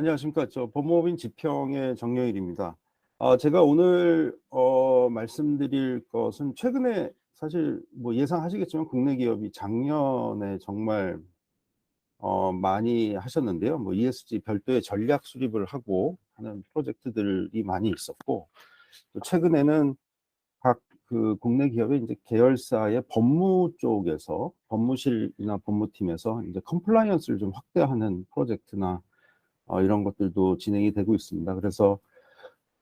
안녕하십니까. 저 법무법인 지평의 정영일입니다. 아, 제가 오늘 어, 말씀드릴 것은 최근에 사실 뭐 예상하시겠지만 국내 기업이 작년에 정말 어, 많이 하셨는데요. 뭐 ESG 별도의 전략 수립을 하고 하는 프로젝트들이 많이 있었고 또 최근에는 각 그 국내 기업의 이제 계열사의 법무 쪽에서 법무실이나 법무팀에서 이제 컴플라이언스를 좀 확대하는 프로젝트나 어, 이런 것들도 진행이 되고 있습니다. 그래서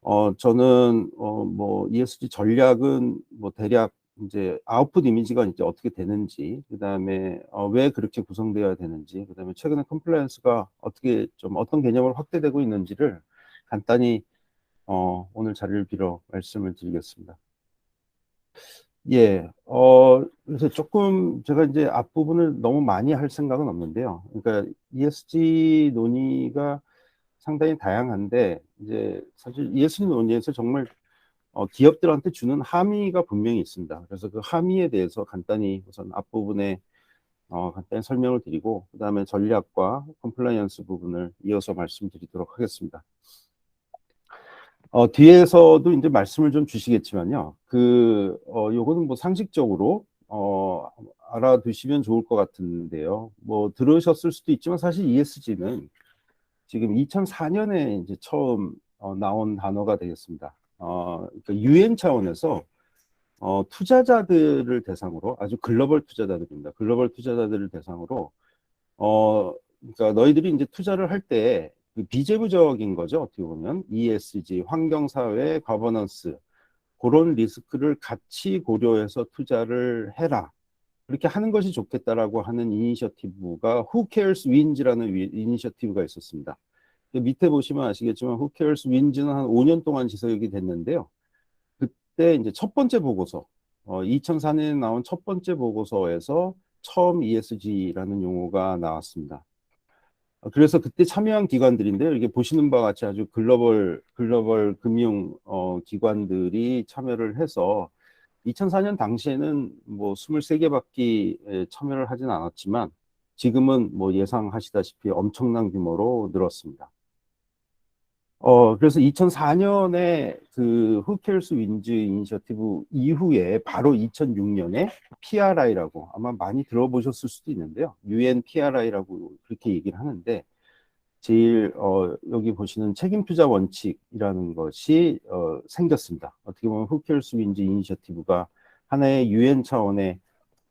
어, 저는 어, 뭐 ESG 전략은 뭐 대략 이제 아웃풋 이미지가 이제 어떻게 되는지, 그 다음에 어, 왜 그렇게 구성되어야 되는지, 그 다음에 최근에 컴플라이언스가 어떻게 좀 어떤 개념으로 확대되고 있는지를 간단히 어, 오늘 자리를 빌어 말씀을 드리겠습니다. 예, 어, 그래서 조금 제가 이제 앞부분을 너무 많이 할 생각은 없는데요. 그러니까 ESG 논의가 상당히 다양한데, 이제 사실 ESG 논의에서 정말 어, 기업들한테 주는 함의가 분명히 있습니다. 그래서 그 함의에 대해서 간단히 우선 앞부분에 어, 간단히 설명을 드리고, 그 다음에 전략과 컴플라이언스 부분을 이어서 말씀드리도록 하겠습니다. 어, 뒤에서도 이제 말씀을 좀 주시겠지만요. 그, 어, 요거는 뭐 상식적으로, 어, 알아두시면 좋을 것 같은데요. 뭐 들으셨을 수도 있지만 사실 ESG는 지금 2004년에 이제 처음 어, 나온 단어가 되겠습니다. 어, 그러니까 UN 차원에서 어, 투자자들을 대상으로 아주 글로벌 투자자들입니다. 글로벌 투자자들을 대상으로 어, 그러니까 너희들이 이제 투자를 할때 그 비재무적인 거죠. 어떻게 보면 ESG, 환경사회, 거버넌스 그런 리스크를 같이 고려해서 투자를 해라. 그렇게 하는 것이 좋겠다라고 하는 이니셔티브가 Who Cares Wins라는 이니셔티브가 있었습니다. 밑에 보시면 아시겠지만 Who Cares Wins는 한 5년 동안 지속이 됐는데요. 그때 이제 첫 번째 보고서, 어, 2004년에 나온 첫 번째 보고서에서 처음 ESG라는 용어가 나왔습니다. 어, 그래서 그때 참여한 기관들인데요. 이게 보시는 바와 같이 아주 글로벌 글로벌 금융 어, 기관들이 참여를 해서 2004년 당시에는 뭐 23개밖에 참여를 하진 않았지만 지금은 뭐 예상하시다시피 엄청난 규모로 늘었습니다. 어, 그래서 2004년에 그 후켈스 윈즈 이니셔티브 이후에 바로 2006년에 PRI라고 아마 많이 들어보셨을 수도 있는데요. UN PRI라고 그렇게 얘기를 하는데 제일 어, 여기 보시는 책임 투자 원칙이라는 것이 어, 생겼습니다. 어떻게 보면 후켈스 윈즈 이니셔티브가 하나의 UN 차원의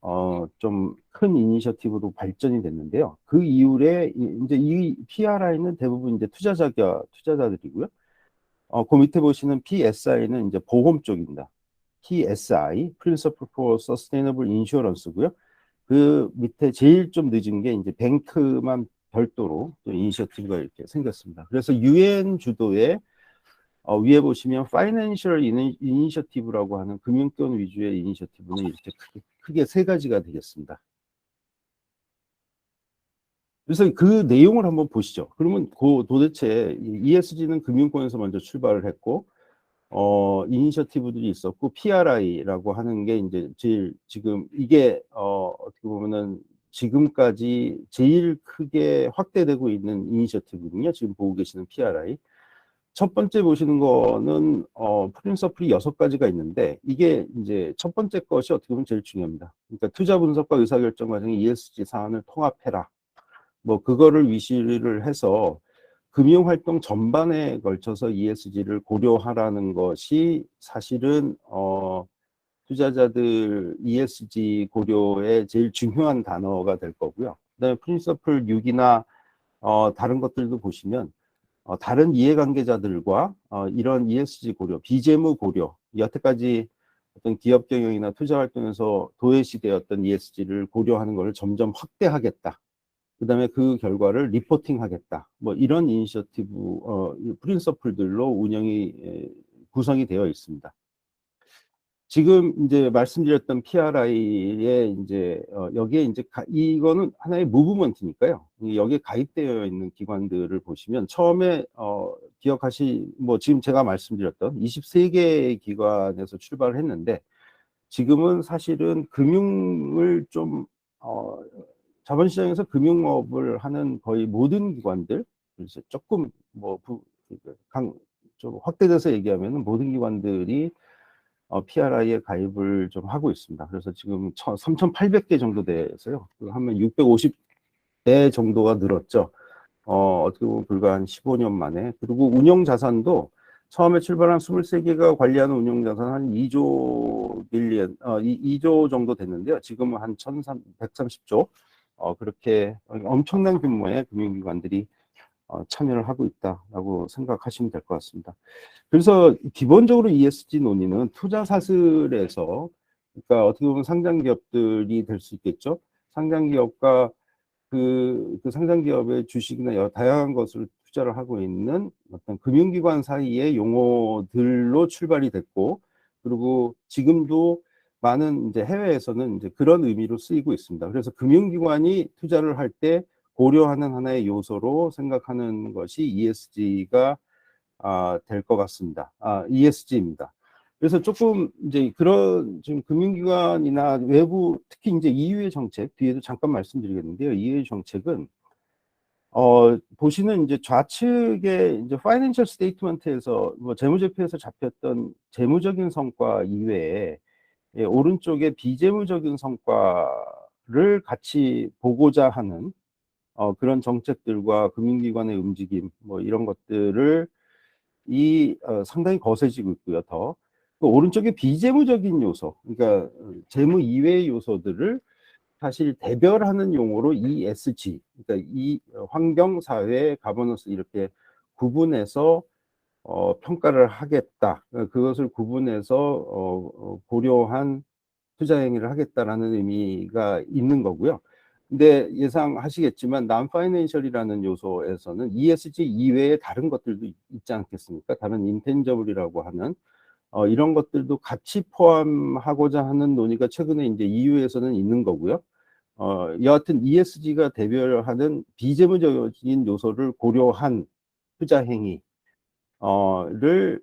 어, 좀 큰 이니셔티브로 발전이 됐는데요. 그 이후에 이제 이 PRI는 대부분 이제 투자자가 투자자들이고요. 어, 그 밑에 보시는 PSI는 이제 보험 쪽입니다. PSI, Principle for Sustainable Insurance고요. 그 밑에 제일 좀 늦은 게 이제 뱅크만 별도로 또 이니셔티브가 이렇게 생겼습니다. 그래서 UN 주도의 어, 위에 보시면 파이낸셜 이니셔티브라고 하는 금융권 위주의 이니셔티브는 이렇게 크게, 크게 세 가지가 되겠습니다. 그래서 그 내용을 한번 보시죠. 그러면 그 도대체 ESG는 금융권에서 먼저 출발을 했고, 어, 이니셔티브들이 있었고, PRI라고 하는 게 이제 제일 지금 이게, 어, 어떻게 보면은 지금까지 제일 크게 확대되고 있는 이니셔티브거든요. 지금 보고 계시는 PRI. 첫 번째 보시는 거는 어 프린서플이 여섯 가지가 있는데 이게 이제 첫 번째 것이 어떻게 보면 제일 중요합니다. 그러니까 투자 분석과 의사결정 과정에 ESG 사안을 통합해라. 뭐 그거를 위시를 해서 금융 활동 전반에 걸쳐서 ESG를 고려하라는 것이 사실은 어 투자자들 ESG 고려의 제일 중요한 단어가 될 거고요. 그다음에 프린서플 6이나 어 다른 것들도 보시면 어, 다른 이해관계자들과 어, 이런 ESG 고려, 비재무 고려, 여태까지 어떤 기업 경영이나 투자 활동에서 도외시되었던 ESG를 고려하는 것을 점점 확대하겠다. 그 다음에 그 결과를 리포팅 하겠다. 뭐 이런 이니셔티브, 어, 프린서플들로 운영이 구성이 되어 있습니다. 지금 이제 말씀드렸던 PRI에 이제 어, 여기에 이제 가, 이거는 하나의 무브먼트니까요. 여기에 가입되어 있는 기관들을 보시면 처음에 어, 기억하시 뭐 지금 제가 말씀드렸던 23개 기관에서 출발을 했는데 지금은 사실은 금융을 좀 어, 자본시장에서 금융업을 하는 거의 모든 기관들 이제 조금 뭐 부, 강, 좀 확대돼서 얘기하면 모든 기관들이 어, PRI에 가입을 좀 하고 있습니다. 그래서 지금 3,800개 정도 돼서요. 그 하면 650대 정도가 늘었죠. 어, 어떻게 보면 불과 한 15년 만에. 그리고 운영 자산도 처음에 출발한 23개가 관리하는 운영 자산 한 2조 빌리언, 어, 2, 조 정도 됐는데요. 지금은 한 1,130조. 어, 그렇게 엄청난 규모의 금융기관들이 어, 참여를 하고 있다라고 생각하시면 될 것 같습니다. 그래서 기본적으로 ESG 논의는 투자 사슬에서 그러니까 어떻게 보면 상장 기업들이 될 수 있겠죠. 상장 기업과 그, 그 상장 기업의 주식이나 여러 다양한 것을 투자를 하고 있는 어떤 금융기관 사이의 용어들로 출발이 됐고, 그리고 지금도 많은 이제 해외에서는 이제 그런 의미로 쓰이고 있습니다. 그래서 금융기관이 투자를 할때 고려하는 하나의 요소로 생각하는 것이 ESG가 아, 될 것 같습니다. 아, ESG입니다. 그래서 조금 이제 그런 지금 금융기관이나 외부 특히 이제 EU의 정책 뒤에도 잠깐 말씀드리겠는데요. EU의 정책은 어 보시는 이제 좌측에 이제 파이낸셜 스테이트먼트에서 뭐 재무제표에서 잡혔던 재무적인 성과 이외에 예, 오른쪽에 비재무적인 성과를 같이 보고자 하는 어, 그런 정책들과 금융기관의 움직임 뭐 이런 것들을 이 어, 상당히 거세지고 있고요. 더 그 오른쪽에 비재무적인 요소, 그러니까 재무 이외의 요소들을 사실 대별하는 용어로 ESG, 그러니까 이 환경, 사회, 가버넌스 이렇게 구분해서 어, 평가를 하겠다. 그것을 구분해서 어, 어 고려한 투자 행위를 하겠다라는 의미가 있는 거고요. 근데 예상하시겠지만 난파이낸셜이라는 요소에서는 ESG 이외에 다른 것들도 있지 않겠습니까? 다른 인텐저블이라고 하는 어, 이런 것들도 같이 포함하고자 하는 논의가 최근에 이제 EU에서는 있는 거고요. 어, 여하튼 ESG가 대별하는 비재무적인 요소를 고려한 투자 행위 어를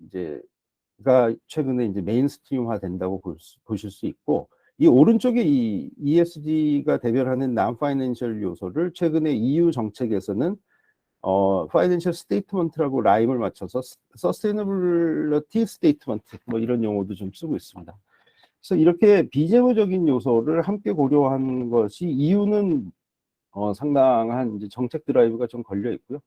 이제가 최근에 이제 메인스트림화 된다고 볼 수, 보실 수 있고 이 오른쪽에 이 ESG가 대별하는 non-financial 요소를 최근에 EU 정책에서는 어, financial statement라고 라임을 맞춰서 sustainability statement 뭐 이런 용어도 좀 쓰고 있습니다. 그래서 이렇게 비재무적인 요소를 함께 고려한 것이 EU는 어, 상당한 이제 정책 드라이브가 좀 걸려 있고요.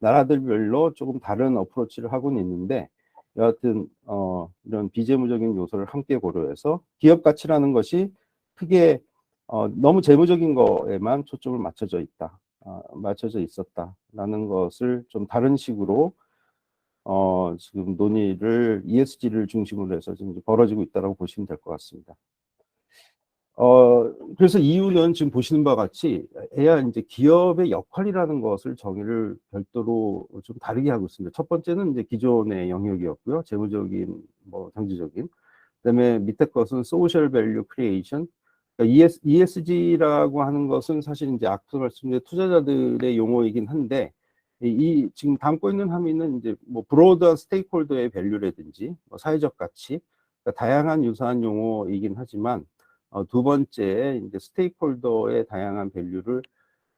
나라들별로 조금 다른 어프로치를 하고는 있는데 여하튼 어, 이런 비재무적인 요소를 함께 고려해서 기업 가치라는 것이 크게 어, 너무 재무적인 거에만 초점을 맞춰져 있다, 어, 맞춰져 있었다라는 것을 좀 다른 식으로 어, 지금 논의를 ESG를 중심으로 해서 지금 벌어지고 있다고 보시면 될 것 같습니다. 어, 그래서 이유는 지금 보시는 바와 같이 해야 이제 기업의 역할이라는 것을 정의를 별도로 좀 다르게 하고 있습니다. 첫 번째는 이제 기존의 영역이었고요. 재무적인, 뭐, 경제적인. 그 다음에 밑에 것은 creation. 그러니까 ES, ESG라고 하는 것은 사실 이제 앞서 말씀드린 투자자들의 용어이긴 한데, 이, 이 지금 담고 있는 함의는 이제 뭐 브로드한 스테이크홀더의 밸류라든지 뭐 사회적 가치, 그러니까 다양한 유사한 용어이긴 하지만 어, 두 번째 이제 스테이크홀더의 다양한 밸류를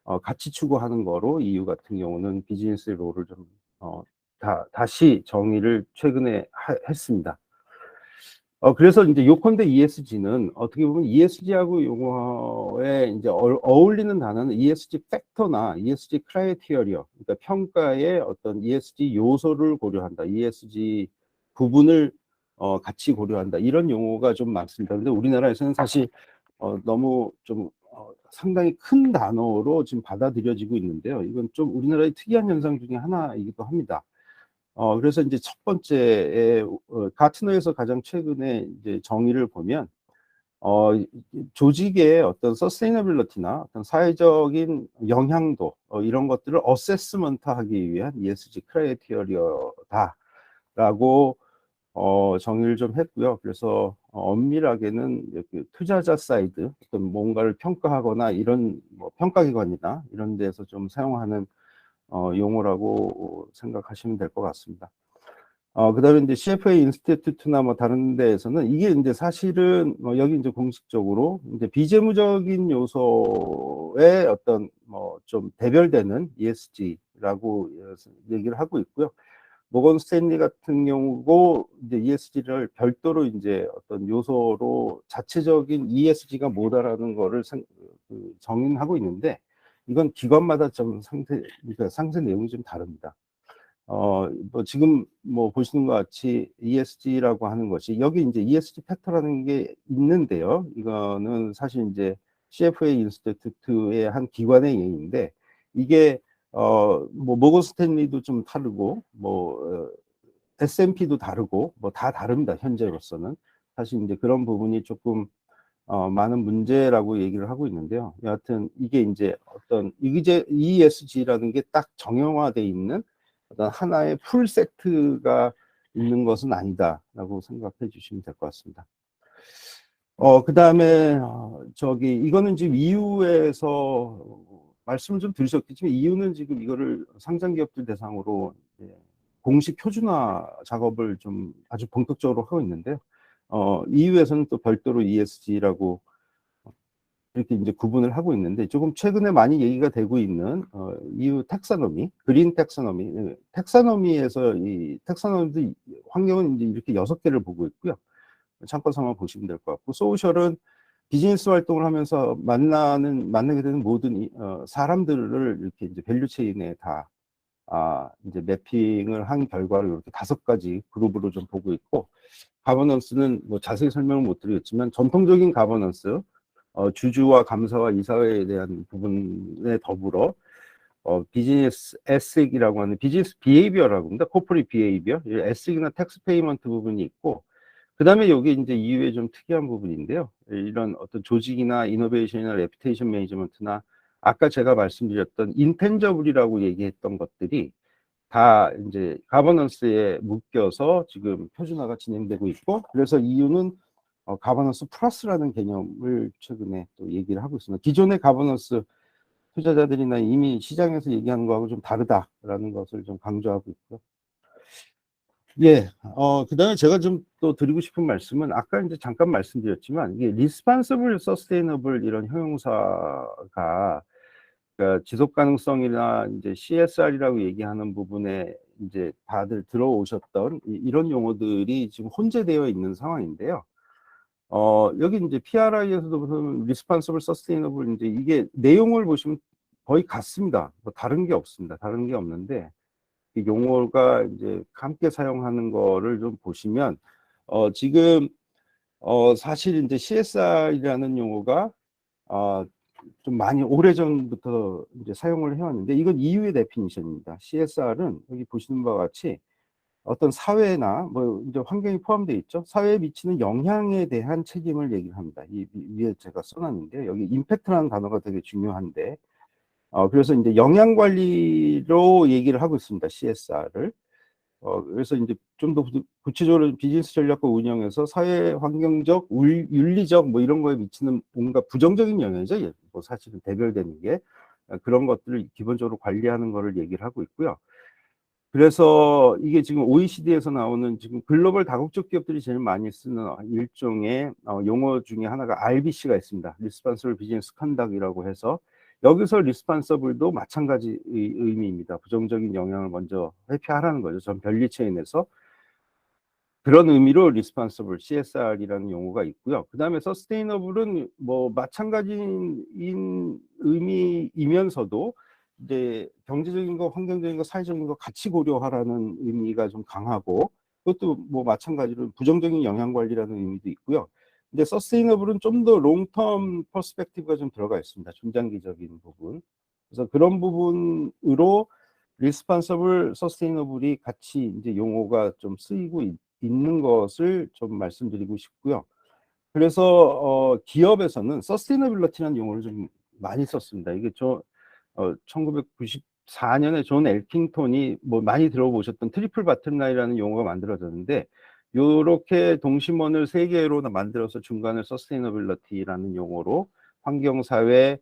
어, 같이 추구하는 거로 EU 같은 경우는 비즈니스 로를 좀 어, 다, 다시 정의를 최근에 하, 했습니다. 어, 그래서 이제 요컨대 ESG는 어떻게 보면 ESG하고 용어에 이제 어, 어울리는 단어는 ESG 팩터나 ESG 크라이테리어, 그러니까 평가의 어떤 ESG 요소를 고려한다. ESG 부분을 어, 같이 고려한다. 이런 용어가 좀 많습니다. 근데 우리나라에서는 사실 어, 너무 좀 어, 상당히 큰 단어로 지금 받아들여지고 있는데요. 이건 좀 우리나라의 특이한 현상 중에 하나이기도 합니다. 어, 그래서 이제 첫 번째에 어, 가트너에서 가장 최근에 이제 정의를 보면 어, 조직의 어떤 서스테이너빌리티나 어떤 사회적인 영향도 어, 이런 것들을 어세스먼트하기 위한 ESG 크라이테리어다라고 어, 정의를 좀 했고요. 그래서 어, 엄밀하게는 그 투자자 사이드 어떤 뭔가를 평가하거나 이런 뭐 평가기관이나 이런 데서 좀 사용하는 어, 용어라고 생각하시면 될 것 같습니다. 어, 그 다음에 이제 CFA 인스티튜트나 뭐 다른 데에서는 이게 이제 사실은 뭐 여기 이제 공식적으로 이제 비재무적인 요소의 어떤 뭐 좀 대별되는 ESG라고 얘기를 하고 있고요. 모건 스탠리 같은 경우고 이제 ESG를 별도로 이제 어떤 요소로 자체적인 ESG가 뭐다라는 거를 상, 그 정의하고 있는데 이건 기관마다 좀 상세 그러니까 상세 내용이 좀 다릅니다. 어, 뭐 지금 뭐 보시는 것 같이 ESG라고 하는 것이 여기 이제 ESG 팩터라는 게 있는데요. 이거는 사실 이제 CFA 인스티튜트의 한 기관의 얘기인데 이게 어, 뭐 모건 스탠리도 좀 다르고 뭐 어, S&P도 다르고 뭐 다 다릅니다. 현재로서는 사실 이제 그런 부분이 조금 어, 많은 문제라고 얘기를 하고 있는데요. 여하튼 이게 이제 어떤 이제 ESG라는 게 딱 정형화돼 있는 어떤 하나의 풀 세트가 있는 것은 아니다라고 생각해 주시면 될 것 같습니다. 어, 그 다음에, 어, 저기, 이거는 지금 EU에서 말씀을 좀 드리셨겠지만, EU는 지금 이거를 상장 기업들 대상으로 공식 표준화 작업을 좀 아주 본격적으로 하고 있는데요. 어, EU에서는 또 별도로 ESG라고 이렇게 이제 구분을 하고 있는데 조금 최근에 많이 얘기가 되고 있는 어, EU 텍사노미, 그린 텍사노미, 예, 텍사노미에서 이 텍사노미도 환경은 이제 이렇게 여섯 개를 보고 있고요. 참고서만 보시면 될 것 같고 소셜은 비즈니스 활동을 하면서 만나는 만나게 되는 모든 이, 어, 사람들을 이렇게 이제 밸류 체인에 다 아, 이제 매핑을 한 결과를 이렇게 다섯 가지 그룹으로 좀 보고 있고 가버넌스는 뭐 자세히 설명을 못 드리겠지만 전통적인 가버넌스 어, 주주와 감사와 이사회에 대한 부분에 더불어 어, 비즈니스 에스익이라고 하는 비즈니스 비헤이비어라고 합니다. 코퍼리 비헤이비어. 에스익이나 텍스 페이먼트 부분이 있고 그 다음에 여기 이제 이후에 좀 특이한 부분인데요. 이런 어떤 조직이나 이노베이션이나 레피테이션 매니지먼트나 아까 제가 말씀드렸던 인텐저블이라고 얘기했던 것들이 다 이제 가버넌스에 묶여서 지금 표준화가 진행되고 있고 그래서 이유는 어, 가버넌스 플러스라는 개념을 최근에 또 얘기를 하고 있습니다. 기존의 가버넌스 투자자들이나 이미 시장에서 얘기하는 거하고 좀 다르다라는 것을 좀 강조하고 있고요. 예, 어, 그 다음에 제가 좀 또 드리고 싶은 말씀은 아까 이제 잠깐 말씀드렸지만 이게 리스판서블 서스테이너블 이런 형용사가 그러니까 지속 가능성이나 이제 CSR이라고 얘기하는 부분에 이제 다들 들어오셨던 이런 용어들이 지금 혼재되어 있는 상황인데요. 어, 여기 이제 PRI에서도 무슨 responsible sustainable 이제 이게 내용을 보시면 거의 같습니다. 뭐 다른 게 없습니다. 다른 게 없는데 이 용어가 이제 함께 사용하는 거를 좀 보시면 어, 지금 어, 사실 이제 CSR이라는 용어가 어, 좀 많이 오래전부터 이제 사용을 해왔는데 이건 EU의 데피니션입니다. CSR은 여기 보시는 바와 같이 어떤 사회나 뭐 이제 환경이 포함되어 있죠. 사회에 미치는 영향에 대한 책임을 얘기를 합니다. 이 위에 제가 써놨는데 여기 임팩트라는 단어가 되게 중요한데 어 그래서 이제 영향 관리로 얘기를 하고 있습니다. CSR을. 어 그래서 이제 좀 더 구체적으로 비즈니스 전략과 운영에서 사회 환경적, 윤리적 뭐 이런 거에 미치는 뭔가 부정적인 영향이죠. 예, 뭐 사실은 대별되는 게 그런 것들을 기본적으로 관리하는 거를 얘기를 하고 있고요. 그래서 이게 지금 OECD에서 나오는 지금 글로벌 다국적 기업들이 제일 많이 쓰는 일종의 어, 용어 중에 하나가 RBC가 있습니다. Responsible Business Conduct이라고 해서 여기서 리스판서블도 마찬가지 의미입니다. 부정적인 영향을 먼저 회피하라는 거죠. 전 변리 체인에서 그런 의미로 리스판서블 CSR이라는 용어가 있고요. 그 다음에 서스테이너블은 뭐 마찬가지인 의미이면서도 이제 경제적인 거, 환경적인 거, 사회적인 거 같이 고려하라는 의미가 좀 강하고 그것도 뭐 마찬가지로 부정적인 영향 관리라는 의미도 있고요. 근데 서스테이너블은 좀 더 롱텀 퍼스펙티브가 좀 들어가 있습니다. 중장기적인 부분. 그래서 그런 부분으로 리스판서블 서스테이너블이 같이 이제 용어가 좀 쓰이고 있, 는 것을 좀 말씀드리고 싶고요. 그래서 어, 기업에서는 서스테이너빌리티라는 용어를 좀 많이 썼습니다. 이게 저 어, 1994년에 존 엘킹톤이 뭐 많이 들어보셨던 트리플 바튼라이라는 용어가 만들어졌는데 요렇게 동심원을 세 개로 만들어서 중간에 서스테이너빌리티라는 용어로 환경 사회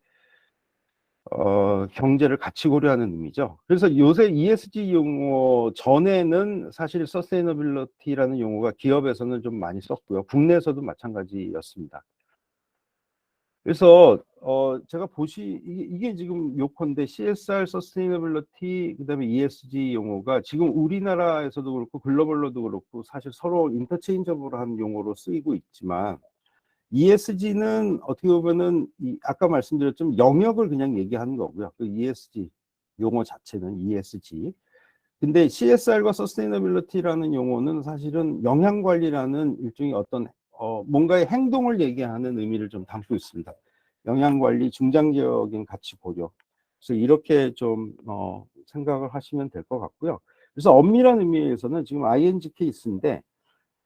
어, 경제를 같이 고려하는 의미죠. 그래서 요새 ESG 용어 전에는 사실 서스테이너빌리티라는 용어가 기업에서는 좀 많이 썼고요. 국내에서도 마찬가지였습니다. 그래서 어 제가 보시 이게, 이게 지금 요컨대 CSR, 서스테이너빌리티 그다음에 ESG 용어가 지금 우리나라에서도 그렇고 글로벌로도 그렇고 사실 서로 인터체인저블 한 용어로 쓰이고 있지만 ESG는 어떻게 보면은 이 아까 말씀드렸지만 영역을 그냥 얘기하는 거고요. 그 ESG 용어 자체는 ESG. 근데 CSR과 서스테이너빌리티라는 용어는 사실은 영양 관리라는 일종의 어떤 어, 뭔가의 행동을 얘기하는 의미를 좀 담고 있습니다. 영양관리 중장기적인 가치 고려. 그래서 이렇게 좀 어, 생각을 하시면 될 것 같고요. 그래서 엄밀한 의미에서는 지금 ING 케이스인데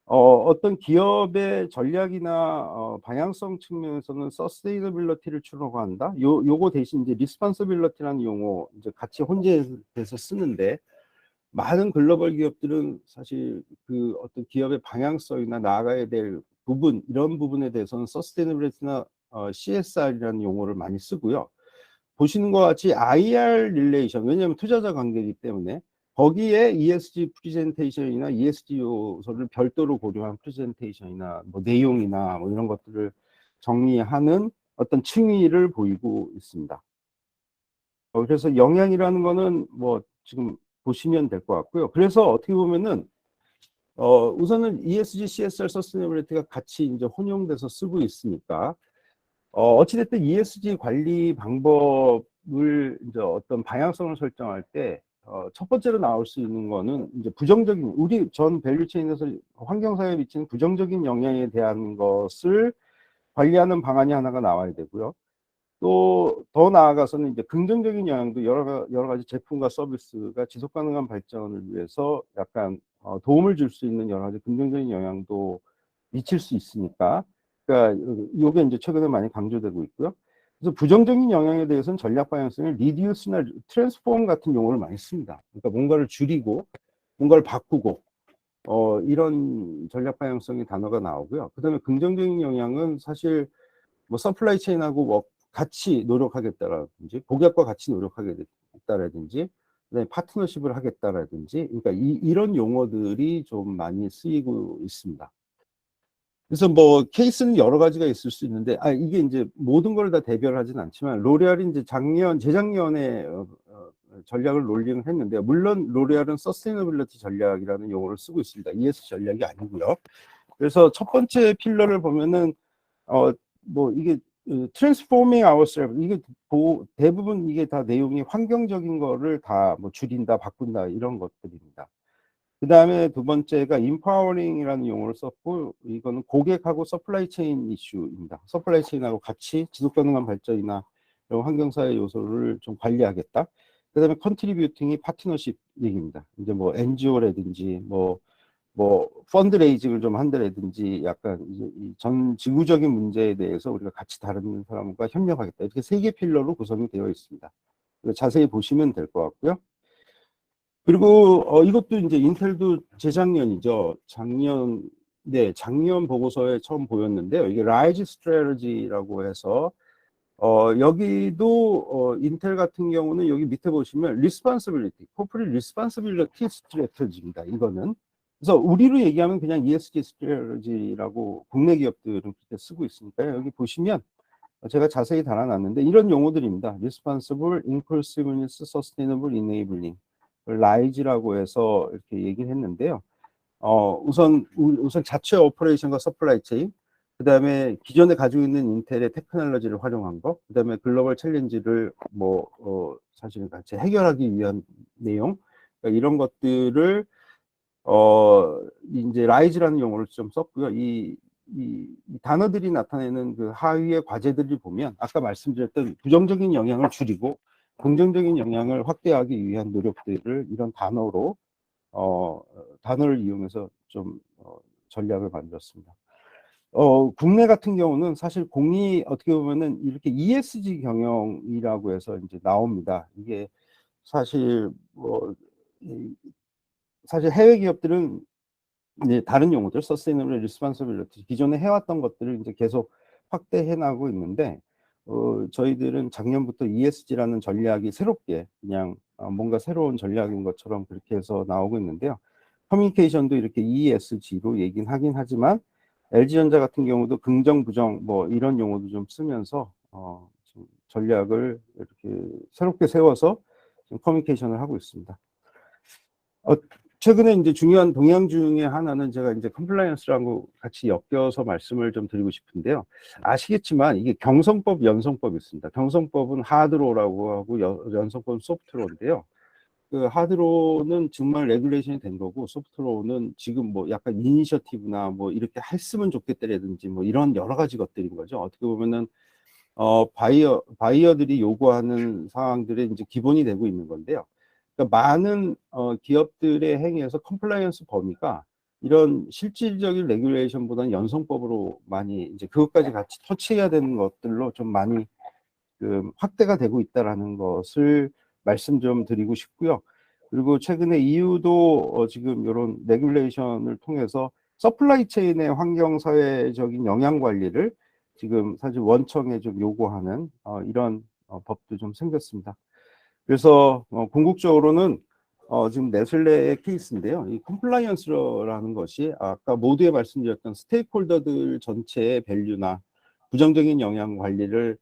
어, 어떤 기업의 전략이나 어, 방향성 측면에서는 서스테이너빌리티를 추구한다. 요 요거 대신 이제 리스폰서빌리티라는 용어 이제 같이 혼재해서 쓰는데 많은 글로벌 기업들은 사실 그 어떤 기업의 방향성이나 나아가야 될 부분 이런 부분에 대해서는 서스테이너빌리티나 어, CSR이라는 용어를 많이 쓰고요. 보시는 것 같이 IR 릴레이션 왜냐하면 투자자 관계이기 때문에 거기에 ESG 프리젠테이션이나 ESG 요소를 별도로 고려한 프리젠테이션이나 뭐 내용이나 뭐 이런 것들을 정리하는 어떤 층위를 보이고 있습니다. 어, 그래서 영향이라는 거는 뭐 지금 보시면 될 것 같고요. 그래서 어떻게 보면은 어, 우선은 ESG, CSR, 서스테이너빌리티가 같이 이제 혼용돼서 쓰고 있으니까, 어, 어찌됐든 ESG 관리 방법을 이제 어떤 방향성을 설정할 때, 어, 첫 번째로 나올 수 있는 거는 이제 부정적인, 우리 전 밸류체인에서 환경사회에 미치는 부정적인 영향에 대한 것을 관리하는 방안이 하나가 나와야 되고요. 또 더 나아가서는 이제 긍정적인 영향도 여러, 여러 가지 제품과 서비스가 지속 가능한 발전을 위해서 약간 어, 도움을 줄 수 있는 여러 가지 긍정적인 영향도 미칠 수 있으니까 그러니까 이게 이제 최근에 많이 강조되고 있고요. 그래서 부정적인 영향에 대해서는 전략 방향성을 리디우스나 트랜스폼 같은 용어를 많이 씁니다. 그러니까 뭔가를 줄이고 뭔가를 바꾸고 어, 이런 전략 방향성의 단어가 나오고요. 그다음에 긍정적인 영향은 사실 뭐 서플라이 체인하고 뭐 같이 노력하겠다라든지 고객과 같이 노력하겠다라든지 그다음에 파트너십을 하겠다라든지 그러니까 이, 이런 용어들이 좀 많이 쓰이고 있습니다. 그래서 뭐 케이스는 여러 가지가 있을 수 있는데 아 이게 이제 모든 걸 다 대별하진 않지만 로레알이 이제 작년 재작년에 어, 어, 전략을 롤링을 했는데 물론 로레알은 서스테이너빌리티 전략이라는 용어를 쓰고 있습니다. ES 전략이 아니고요. 그래서 첫 번째 필러를 보면은 어 뭐 이게 트랜스포밍 아워셀 이게 보, 대부분 이게 다 내용이 환경적인 거를 다 뭐 줄인다 바꾼다 이런 것들입니다. 그 다음에 두 번째가 인파워링이라는 용어를 썼고 이거는 고객하고 서플라이 체인 이슈입니다. 서플라이 체인하고 같이 지속 가능한 발전이나 이런 환경사회 요소를 좀 관리하겠다. 그 다음에 컨트리뷰팅이 파트너십 얘기입니다. 이제 뭐 NGO라든지 뭐 뭐 펀드레이징을 좀 한다든지 약간 전 지구적인 문제에 대해서 우리가 같이 다른 사람과 협력하겠다 이렇게 세 개 필러로 구성이 되어 있습니다. 자세히 보시면 될 것 같고요. 그리고 어, 이것도 이제 인텔도 재작년이죠. 작년 네 작년 보고서에 처음 보였는데요. 이게 라이즈 스트레러지라고 해서 어, 여기도 어, 인텔 같은 경우는 여기 밑에 보시면 리스판스빌리티, 코프리 리스판스빌리티 스트레터지입니다. 이거는 그래서 우리로 얘기하면 그냥 ESG 스트레지라고 국내 기업들은 그렇게 쓰고 있으니까 여기 보시면 제가 자세히 달아놨는데 이런 용어들입니다. Responsible, Inclusiveness, Sustainable Enabling, RISE라고 해서 이렇게 얘기를 했는데요. 어, 우선 우선 자체 오퍼레이션과 서플라이 체인, 그 다음에 기존에 가지고 있는 인텔의 테크놀로지를 활용한 거, 그 다음에 글로벌 챌린지를 뭐 어, 사실 같이 해결하기 위한 내용, 그러니까 이런 것들을 어, 이제 라이즈라는 용어를 좀 썼고요. 이, 이, 이 단어들이 나타내는 그 하위의 과제들을 보면 아까 말씀드렸던 부정적인 영향을 줄이고 긍정적인 영향을 확대하기 위한 노력들을 이런 단어로 어, 단어를 이용해서 좀 어, 전략을 만들었습니다. 어, 국내 같은 경우는 사실 공이 어떻게 보면은 이렇게 ESG 경영이라고 해서 이제 나옵니다. 이게 사실 뭐 사실 해외 기업들은 이제 다른 용어들, 서스테이너블 리스판서빌리티 기존에 해왔던 것들을 이제 계속 확대해 나가고 있는데 어, 저희들은 작년부터 ESG라는 전략이 새롭게 그냥 어, 뭔가 새로운 전략인 것처럼 그렇게 해서 나오고 있는데요. 커뮤니케이션도 이렇게 ESG로 얘긴 하긴 하지만 LG전자 같은 경우도 긍정, 부정 뭐 이런 용어도 좀 쓰면서 어, 좀 전략을 이렇게 새롭게 세워서 지금 커뮤니케이션을 하고 있습니다. 어, 최근에 이제 중요한 동향 중에 하나는 제가 이제 컴플라이언스라고 같이 엮여서 말씀을 좀 드리고 싶은데요. 아시겠지만 이게 경성법, 연성법이 있습니다. 경성법은 하드로라고 하고 연- 연성법은 소프트로인데요. 그 하드로는 정말 레귤레이션이 된 거고 소프트로는 지금 뭐 약간 이니셔티브나 뭐 이렇게 했으면 좋겠다라든지 뭐 이런 여러 가지 것들인 거죠. 어떻게 보면은 어 바이어 바이어들이 요구하는 상황들의 이제 기본이 되고 있는 건데요. 그러니까 많은 어 기업들의 행위에서 컴플라이언스 범위가 이런 실질적인 레귤레이션보다는 연성법으로 많이 이제 그것까지 같이 터치해야 되는 것들로 좀 많이 그 확대가 되고 있다라는 것을 말씀 좀 드리고 싶고요. 그리고 최근에 EU도 어 지금 이런 레귤레이션을 통해서 서플라이 체인의 환경 사회적인 영향 관리를 지금 사실 원청에 좀 요구하는 어 이런 어 법도 좀 생겼습니다. 그래서 어 궁극적으로는 어 지금 네슬레의 케이스인데요. 이 컴플라이언스라는 것이 아까 모두에 말씀드렸던 스테이크홀더들 전체의 밸류나 부정적인 영향 관리를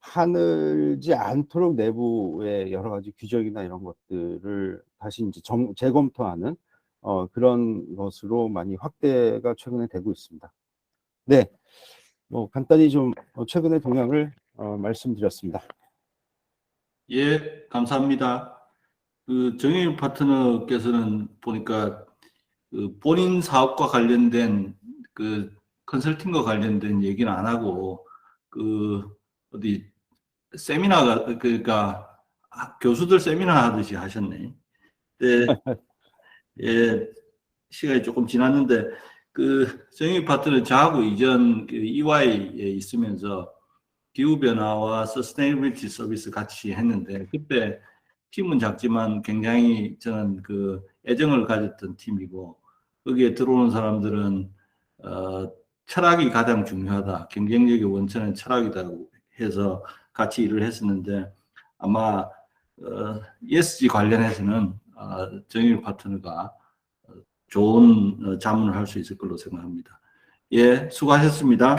하늘지 않도록 내부의 여러 가지 규정이나 이런 것들을 다시 이제 정, 재검토하는 어, 그런 것으로 많이 확대가 최근에 되고 있습니다. 네, 뭐 간단히 좀 어, 최근의 동향을 어, 말씀드렸습니다. 예, 감사합니다. 그 정일 파트너께서는 보니까 그 본인 사업과 관련된 그 컨설팅과 관련된 얘기는 안 하고 그 어디 세미나가 그러니까 아, 교수들 세미나 하듯이 하셨네. 네, 예, 시간이 조금 지났는데 그 정일 파트너 저하고 이전 그 EY에 있으면서 기후 변화와 서스테이빌리티 서비스 같이 했는데 그때 팀은 작지만 굉장히 저는 그 애정을 가졌던 팀이고 거기에 들어오는 사람들은 어, 철학이 가장 중요하다. 경쟁력의 원천은 철학이다고 해서 같이 일을 했었는데 아마 어, ESG 관련해서는 어, 정일 파트너가 어, 좋은 어, 자문을 할 수 있을 걸로 생각합니다. 예, 수고하셨습니다.